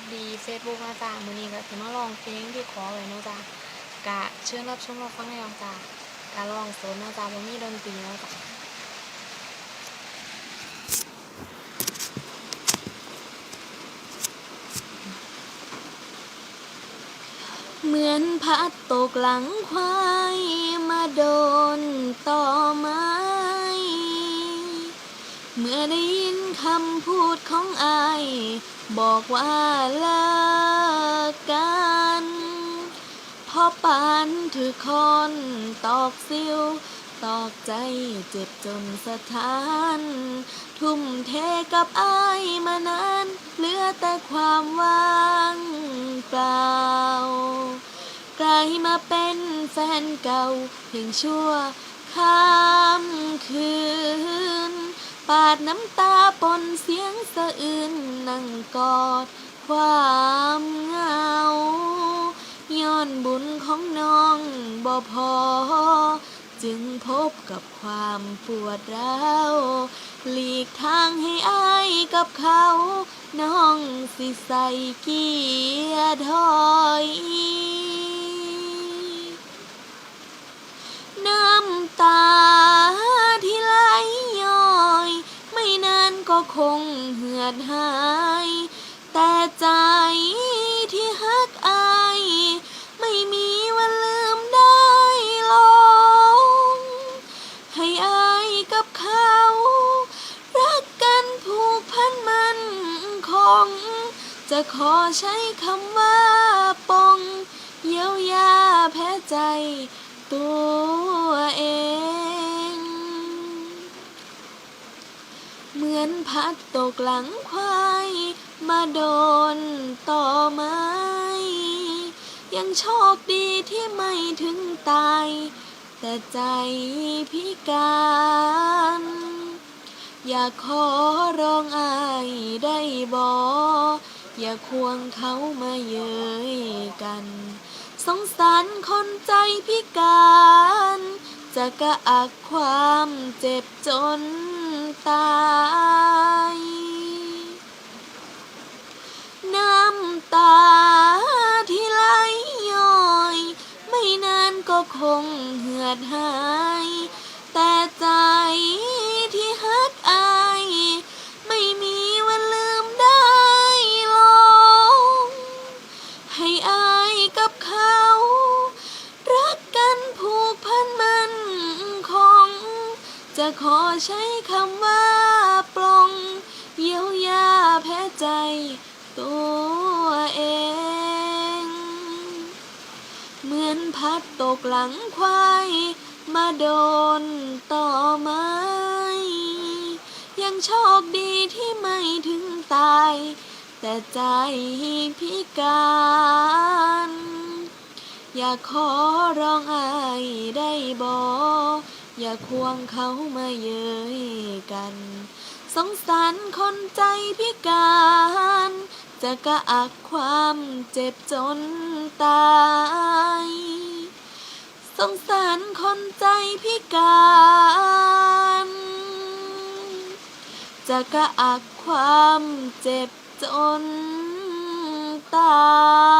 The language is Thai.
วัสดี Facebook นะจ๊ะมือนี้ก็สิมาลองเพลงที่ขอไว้นาะจ๊ะกะเชิญรับชมรับฟังได้แล้วจ้ะกะลองสนนะจ๊ะบ่มีดนตรีเนะจ๊ะเหมือนพัดตกหลังควายมาโดนต่อไม้ เมื่อได้ยินคำพูดของอาย บอกว่าลิกกันพอปานถือคอนตอกซิว ตอกใจเจ็บจนสะท้าน ทุ่มเทกับอายมานานเหลือแต่ความว่างเปล่ากลายมาเป็นแฟนเก่าเพียงชั่วข้ามคืน ปาดน้ำตาปนเสียงสะอื้นนั่งกอด ความเหงาย้อนบุญของน้องบ่พอ จึงพบกับความปวดร้าวหลีกทางให้อายกับเขา น้องสิใส่เกียร์ถอย คงเหือดหาย แต่ใจที่ฮักอายไม่มีวันลืมได้ลง ให้อายกับเขา รักกันผูกพันมันคง จะขอใช้คำว่าปอง เยียวยาแพ้ใจตัว พัดตกหลังควายมาโดนต่อไม้ ยังโชคดีที่ไม่ถึงตาย แต่ใจพิการ อยากขอร้องอายได้บออย่าควงเขามาเย้ยกัน สงสารคนใจพิการ จะกระอักความเจ็บจน ตายน้ำตาที่ไหลย้อย ไม่นานก็คงเหือดหาย จะขอใช้คำว่าปลงเยียวยาแพ้ใจตัวเอง เหมือนพัดตกหลังควายมาโดนต่อไม้ ยังโชคดีที่ไม่ถึงตาย แต่ใจพิการ อยากขอร้องอายได้บอก อย่าควงเขามาเย้ยกัน สงสารคนใจพิการ จะกระอักความเจ็บจนตาย สงสารคนใจพิการ จะกระอักความเจ็บจนตาย